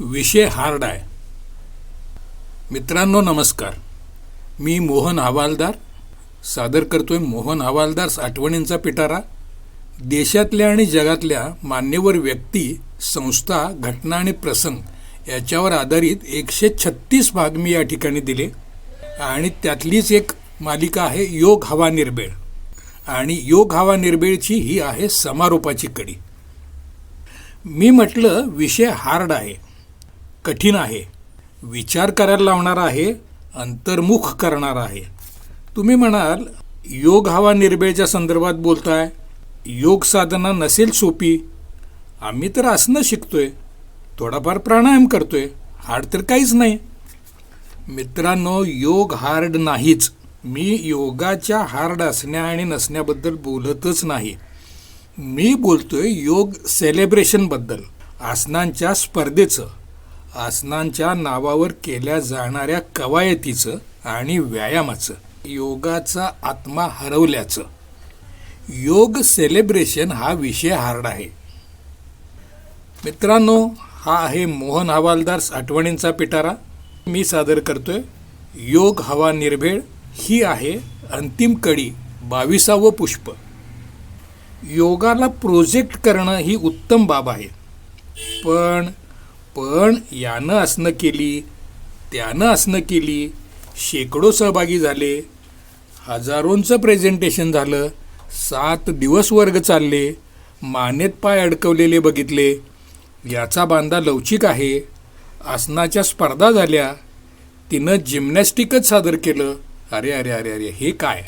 विषय हार्ड आहे. मित्रांनो नमस्कार. मी मोहन हवालदार. सादर करतोय मोहन हवालदार आठवणींचा पिटारा. देशातल्या आणि जगातल्या मान्यवर व्यक्ती संस्था घटना आणि प्रसंग याच्यावर आधारित एकशे छत्तीस भाग मी या ठिकाणी दिले आणि त्यातलीच एक मालिका आहे योग हवा निर्बेळ आणि योग हवा निर्बेळची ही आहे समारोपाची कडी. मी म्हटलं विषय हार्ड आहे. कठीण आहे. विचार करायला लावणारा आहे अंतर्मुख करणारा आहे. तुम्ही म्हणाल योग हवा निर्भयच्या संदर्भात बोलताय. योग साधना नसेल सोपी. आम्ही तर आसनं शिकतोय. थोडाफार प्राणायाम करतोय. हार्ड तर काहीच नाही. मित्रांनो योग हार्ड नाहीच. मी योगाच्या हार्ड असण्या आणि नसण्याबद्दल बोलतच नाही. मी बोलतोय योग सेलिब्रेशनबद्दल आसनांच्या स्पर्धेचं. आसनांच्या नावावर केल्या जाणाऱ्या कवायतीचं आणि व्यायामाचं योगाचा आत्मा हरवल्याचं. योग सेलिब्रेशन हा विषय हार्ड आहे. मित्रांनो हा आहे मोहन हवालदार आठवणींचा पिटारा. मी सादर करतोय. योग हवा निर्भेळ ही आहे अंतिम कडी बावीसावं पुष्प. योगाला प्रोजेक्ट करणं ही उत्तम बाब आहे. पण पण यानं आसनं केली त्यानं आसनं केली शेकडो सहभागी झाले. हजारोंचं प्रेझेंटेशन झालं सात दिवस वर्ग चालले मानेत पाय अडकवलेले बघितले. याचा बांधा लवचिक आहे. आसनाच्या स्पर्धा झाल्या. तिनं जिम्नॅस्टिकच सादर केलं. अरे अरे अरे अरे हे काय?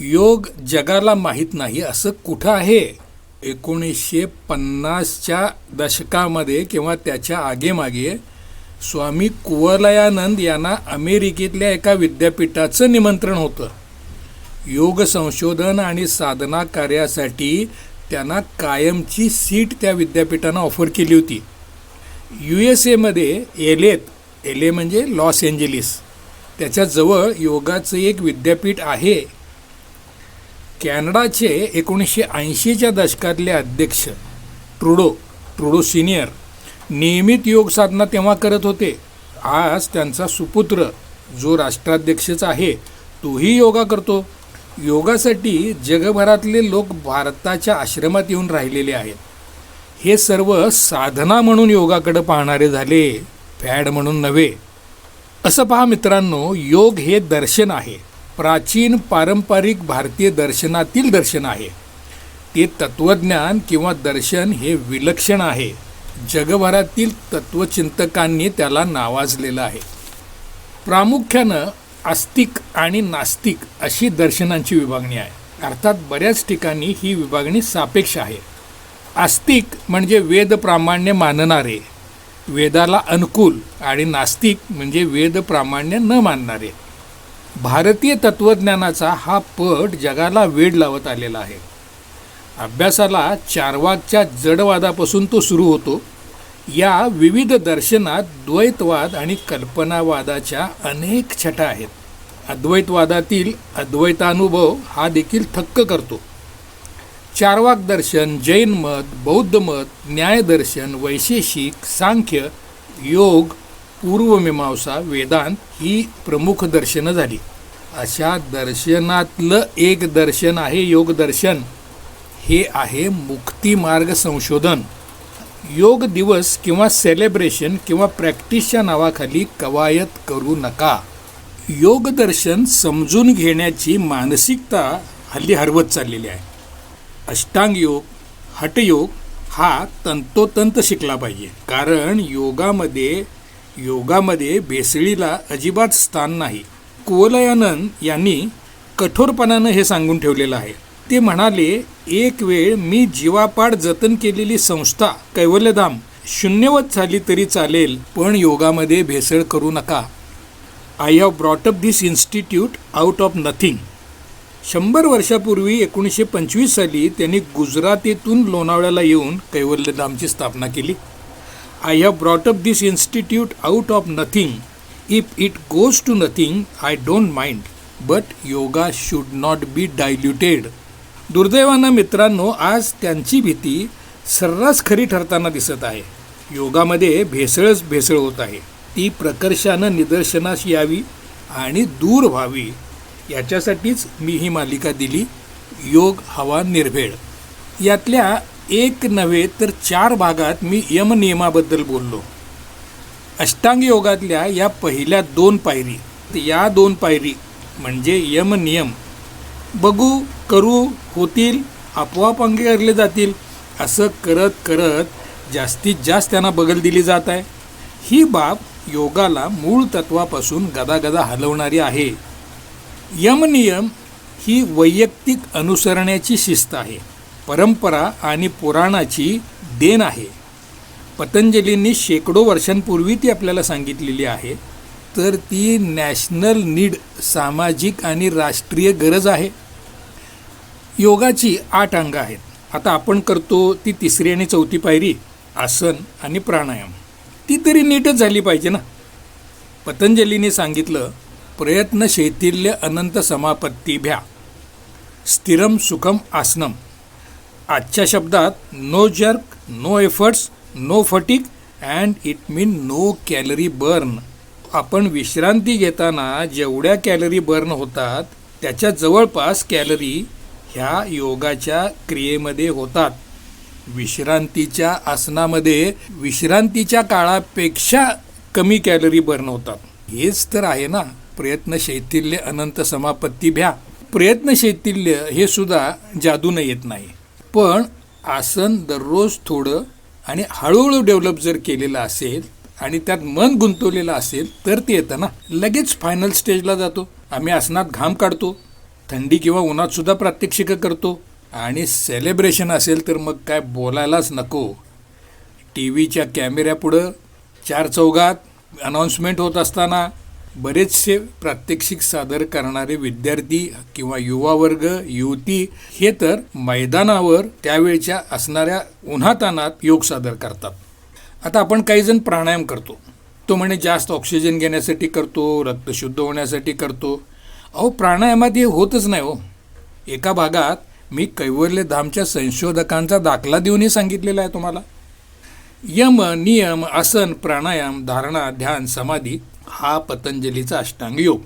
योग जगाला माहीत नाही असं कुठं आहे? एकोणीसशे पन्नासच्या दशकामध्ये किंवा त्याच्या आगेमागे स्वामी कुवलयानंद यांना अमेरिकेतल्या एका विद्यापीठाचं निमंत्रण होतं. योग संशोधन आणि साधना कार्यासाठी त्यांना कायमची सीट त्या विद्यापीठानं ऑफर केली होती. यू एस एमध्ये एलेत एले म्हणजे लॉस एंजेलिस. त्याच्याजवळ योगाचं एक विद्यापीठ आहे. कॅनडाचे एकोणीसशे ऐंशीच्या दशकातले अध्यक्ष ट्रुडो ट्रुडो सिनियर नियमित योग साधना तेव्हा करत होते. आज त्यांचा सुपुत्र जो राष्ट्राध्यक्षच आहे तोही योगा करतो. योगासाठी जगभरातले लोक भारताच्या आश्रमात येऊन राहिलेले आहेत. हे सर्व साधना म्हणून योगाकडे पाहणारे झाले फॅड म्हणून नव्हे. असं पहा मित्रांनो योग हे दर्शन आहे. प्राचीन पारंपरिक भारतीय दर्शनातील दर्शन आहे. ते तत्वज्ञान किंवा दर्शन हे विलक्षण आहे. जगभरातील तत्वचिंतकांनी त्याला नावाजलेलं आहे. प्रामुख्यानं आस्तिक आणि नास्तिक अशी दर्शनांची विभागणी आहे. अर्थात बऱ्याच ठिकाणी ही विभागणी सापेक्ष आहे. आस्तिक म्हणजे वेद प्रामाण्य मानणारे. वेदाला अनुकूल आणि नास्तिक म्हणजे वेद प्रामाण्य न मानणारे. भारतीय तत्त्वज्ञानाचा हा पट जगाला वेड लावत आलेला आहे. अभ्यासाला चारवाकच्या जडवादापासून तो सुरू होतो. या विविध दर्शनात द्वैतवाद आणि कल्पनावादाच्या अनेक छटा आहेत. अद्वैतवादातील अद्वैतानुभव हा देखील थक्क करतो. चारवाक दर्शन जैन मत बौद्ध मत न्यायदर्शन वैशेषिक सांख्य योग पूर्वमीमांसा वेदांत ही प्रमुख दर्शनं झाली. अशा दर्शनातलं एक दर्शन आहे योगदर्शन. हे आहे मुक्तिमार्ग संशोधन. योग दिवस किंवा सेलिब्रेशन किंवा प्रॅक्टिसच्या नावाखाली कवायत करू नका. योगदर्शन समजून घेण्याची मानसिकता हल्ली हरवत चाललेली आहे. अष्टांग योग हटयोग हा तंतोतंत शिकला पाहिजे. कारण योगामध्ये योगामध्ये भेसळीला अजिबात स्थान नाही. कुवलयानंद यांनी कठोरपणानं हे सांगून ठेवलेलं आहे. ते म्हणाले एक वेळ मी जीवापाड जतन केलेली संस्था कैवल्यधाम शून्यवत झाली तरी चालेल पण योगामध्ये भेसळ करू नका. I have brought up this institute out of nothing शंभर वर्षापूर्वी एकोणीसशे पंचवीस साली त्यांनी गुजरातीतून लोणावळ्याला येऊन कैवल्यधामची स्थापना केली. I have brought up this institute out of nothing if it goes to nothing I don't mind but yoga should not be diluted दुर्दैवानं मित्रांनो आज त्यांची भीती सर्रास खरी ठरताना दिसत आहे. योगामध्ये भेसळच भेसळ होत आहे. ती प्रकर्षानं निदर्शनास यावी आणि दूर व्हावी. याच्यासाठीच मी ही मालिका दिली योग हवा निर्भेळ. यातल्या एक नव्हे तर चार भागात मी यमनियमाबद्दल बोललो. अष्टांग योगातल्या या पहिल्या दोन पायरी या दोन पायरी म्हणजे यमनियम. बघू करू होतील आपोआप अंगीकारले जातील असं करत करत जास्तीत जास्त त्यांना बगल दिली जात आहे. ही बाब योगाला मूळ तत्वापासून गदागदा हलवणारी आहे. यमनियम ही वैयक्तिक अनुसरण्याची शिस्त आहे. परंपरा आणि पुराणाची देण आहे. पतंजलींनी शेकडो वर्षांपूर्वी ती आपल्याला सांगितलेली आहे. तर ती नॅशनल नीड सामाजिक आणि राष्ट्रीय गरज आहे. योगाची आठ अंग आहेत. आता आपण करतो ती तिसरी आणि चौथी पायरी आसन आणि प्राणायाम. ती तरी नीटच झाली पाहिजे ना? पतंजलीने सांगितलं प्रयत्न शैथिल्य अनंत समापत्ती भ्या. स्थिरम सुखम आसनम. आजच्या शब्दात no jerk no efforts no fatigue and it mean no calorie burn आपण विश्रांती घेताना जेवढ्या कॅलरी बर्न होतात त्याच्या जवळपास कॅलरी ह्या योगाच्या क्रियेमध्ये होतात. विश्रांतीच्या आसनामध्ये विश्रांतीच्या काळापेक्षा कमी कॅलरी बर्न होतात. हेच तर आहे ना? प्रयत्न शैथिल्य अनंत समापत्ती भ्या. प्रयत्न शैथिल्य हे सुद्धा जादून येत नाही. पण आसन दररोज थोडं आणि हळूहळू डेव्हलप जर केलेलं असेल आणि त्यात मन गुंतवलेलं असेल तर ते येतं ना लगेच फायनल स्टेजला जातो. आम्ही आसनात घाम काढतो थंडी किंवा उन्हात सुद्धा प्रात्यक्षिकं करतो आणि सेलिब्रेशन असेल तर मग काय बोलायलाच नको. टी व्हीच्या कॅमेऱ्यापुढं चार चौघात अनाऊन्समेंट होत असताना बरेचसे प्रात्यक्षिक सादर करणारे विद्यार्थी किंवा युवा वर्ग युवती हे तर मैदानावर त्यावेळच्या असणाऱ्या उन्हातानात योग सादर करतात. आता आपण काही जण प्राणायाम करतो. तो म्हणे जास्त ऑक्सिजन घेण्यासाठी करतो रक्त शुद्ध होण्यासाठी करतो. अहो प्राणायामात हे होतच नाही हो. एका भागात मी कैवल्य धामच्या संशोधकांचा दाखला देऊनही सांगितलेला आहे तुम्हाला. यम नियम आसन प्राणायाम धारणा ध्यान समाधी हा पतंजलीचा अष्टांग योग.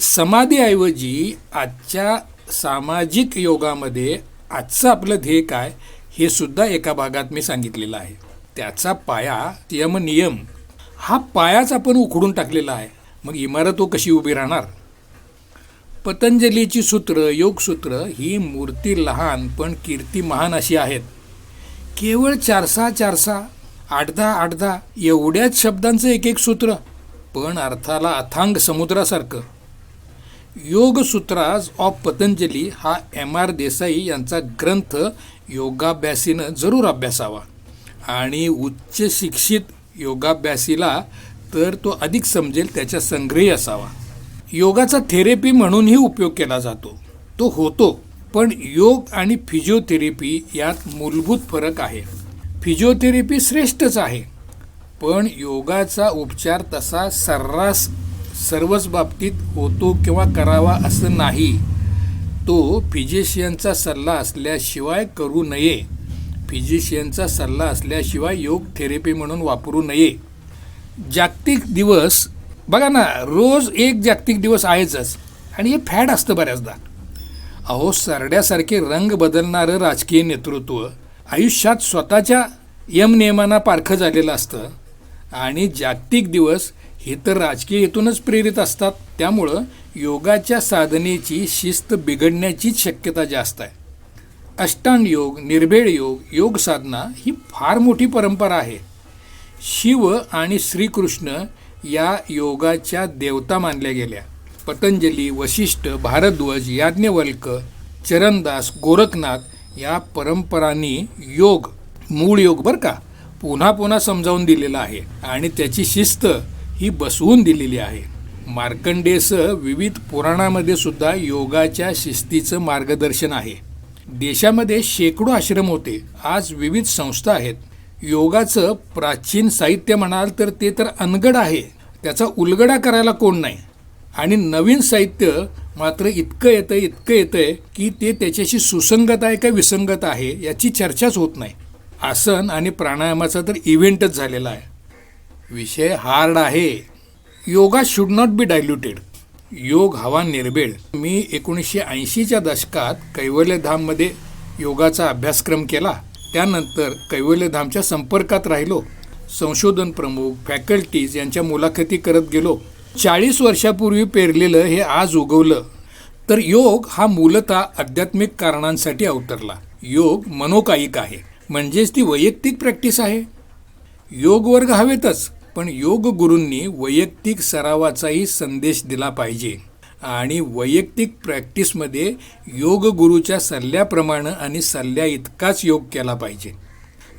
समाधीऐवजी आजच्या सामाजिक योगामध्ये आजचं आपलं ध्येय काय हे सुद्धा एका भागात मी सांगितलेलं आहे. त्याचा पाया यम नियम हा पायाच आपण उखडून टाकलेला आहे. मग इमारत तो कशी उभी राहणार? पतंजलीची सूत्र योगसूत्र ही मूर्ती लहान पण कीर्ती महान अशी आहेत. केवळ चारसा चारसा आठदा आठदा एवढ्याच शब्दांचं एक एक सूत्र. पण अर्थाला अथांग समुद्रासारखं. योगसूत्राज ऑफ पतंजली हा एम आर देसाई यांचा ग्रंथ योगाभ्यासीनं जरूर अभ्यासावा. आणि उच्च शिक्षित योगाभ्यासीला तर तो अधिक समजेल त्याच्या संग्रही असावा. योगाचा थेरपी म्हणूनही उपयोग केला जातो. तो होतो पण योग आणि फिजिओथेरपी यात मूलभूत फरक आहे. फिजिओथेरपी श्रेष्ठच आहे. पण योगाचा उपचार तसा सर्रास सर्वच बाबतीत होतो किंवा करावा असं नाही. तो फिजिशियनचा सल्ला असल्याशिवाय करू नये. फिजिशियनचा सल्ला असल्याशिवाय योग थेरपी म्हणून वापरू नये. जागतिक दिवस बघा ना रोज एक जागतिक दिवस आहेच आणि हे फॅड असतं बऱ्याचदा. अहो सरड्यासारखे रंग बदलणारं राजकीय नेतृत्व आयुष्यात स्वतःच्या यमनियमांना पारखं झालेलं असतं. आणि जागतिक दिवस हे तर राजकीय हेतूनच प्रेरित असतात. त्यामुळं योगाच्या साधनेची शिस्त बिघडण्याचीच शक्यता जास्त आहे. अष्टांग योग निर्भेळ योग योग साधना ही फार मोठी परंपरा आहे. शिव आणि श्रीकृष्ण या योगाच्या देवता मानल्या गेल्या. पतंजली वशिष्ठ भारद्वज याज्ञवल्क चरणदास गोरखनाथ या परंपरांनी योग मूळ योग बरं का? पुन्हा पुन्हा समजावून दिलेला आहे आणि त्याची शिस्त ही बसवून दिलेली आहे. मार्कंडेयसह विविध पुराणामध्ये सुद्धा योगाच्या शिस्तीचं मार्गदर्शन आहे. देशामध्ये शेकडो आश्रम होते. आज विविध संस्था आहेत. योगाचं प्राचीन साहित्य म्हणाल तर ते तर अनगड आहे. त्याचा उलगडा करायला कोण नाही. आणि नवीन साहित्य मात्र इतकं येतं इतकं येतं आहे की ते त्याच्याशी सुसंगत आहे का विसंगत आहे याची चर्चाच होत नाही. आसन आणि प्राणायामाचा तर इव्हेंटच झालेला आहे. विषय हार्ड आहे. Yoga should not be diluted योग हवा निर्भेळ. मी एकोणीसशे ऐंशीच्या दशकात कैवल्यधाममध्ये योगाचा अभ्यासक्रम केला. त्यानंतर कैवल्यधामच्या संपर्कात राहिलो. संशोधन प्रमुख फॅकल्टीज यांच्या मुलाखती करत गेलो. चाळीस वर्षापूर्वी पेरलेलं हे आज उगवलं. तर योग हा मूलतः आध्यात्मिक कारणांसाठी अवतरला. योग मनोकायिक आहे. म्हणजेच ती वैयक्तिक प्रॅक्टिस आहे. योग वर्ग हवेतच पण योग गुरूंनी वैयक्तिक सरावाचाही संदेश दिला पाहिजे. आणि वैयक्तिक प्रॅक्टिसमध्ये योग गुरूच्या सल्ल्याप्रमाणे आणि सल्ल्या इतकाच योग केला पाहिजे.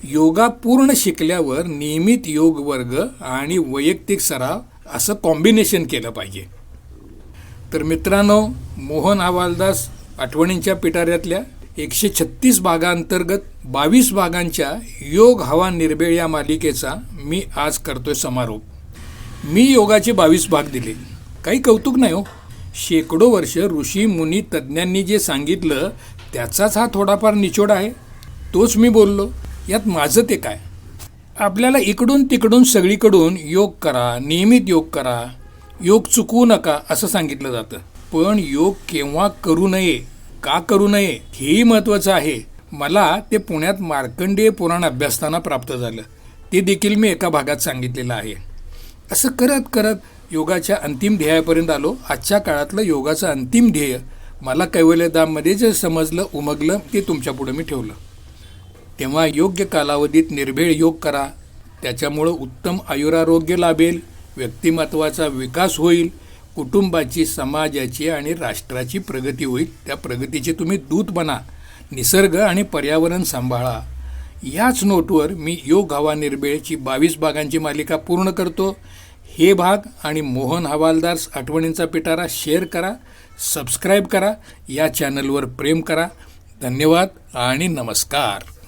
योगा पूर्ण शिकल्यावर नियमित योग वर्ग आणि वैयक्तिक सराव असं कॉम्बिनेशन केलं पाहिजे. तर मित्रांनो मोहन हवालदास आठवणींच्या पिटाऱ्यातल्या एकशे छत्तीस भागांतर्गत बावीस भागांच्या योग हवा निर्बेळ या मालिकेचा मी आज करतोय समारोप. मी योगाचे बावीस भाग दिले. काही कौतुक नाही हो. शेकडो वर्ष ऋषी मुनी तज्ज्ञांनी जे सांगितलं त्याचाच हा थोडाफार निचोड आहे. तोच मी बोललो. यात माझं ते काय? आपल्याला इकडून तिकडून सगळीकडून योग करा नियमित योग करा. योग चुकवू नका असं सांगितलं जातं. पण योग केव्हा करू नये का करू नये हेही महत्त्वाचं आहे. मला ते पुण्यात मार्कंडेय पुराण अभ्यासताना प्राप्त झालं. ते देखील मी एका भागात सांगितलेलं आहे. असं करत करत योगाच्या अंतिम ध्येयापर्यंत आलो. आजच्या काळातलं योगाचं अंतिम ध्येय मला कैवल्यधाममध्ये जे समजलं उमगलं ते तुमच्यापुढे मी ठेवलं. तेव्हा योग्य कालावधीत निर्भेळ योग करा. त्याच्यामुळं उत्तम आयुरारोग्य लाभेल. व्यक्तिमत्वाचा विकास होईल. कुटुंबाची समाजाची आणि राष्ट्राची प्रगती होईल. त्या प्रगतीचे तुम्ही दूत बना. निसर्ग आणि पर्यावरण सांभाळा. याच नोटवर मी योग हवा निर्बेळची बावीस भागांची मालिका पूर्ण करतो. हे भाग आणि मोहन हवालदार आठवणींचा पिटारा शेअर करा सबस्क्राईब करा या चॅनलवर प्रेम करा. धन्यवाद आणि नमस्कार.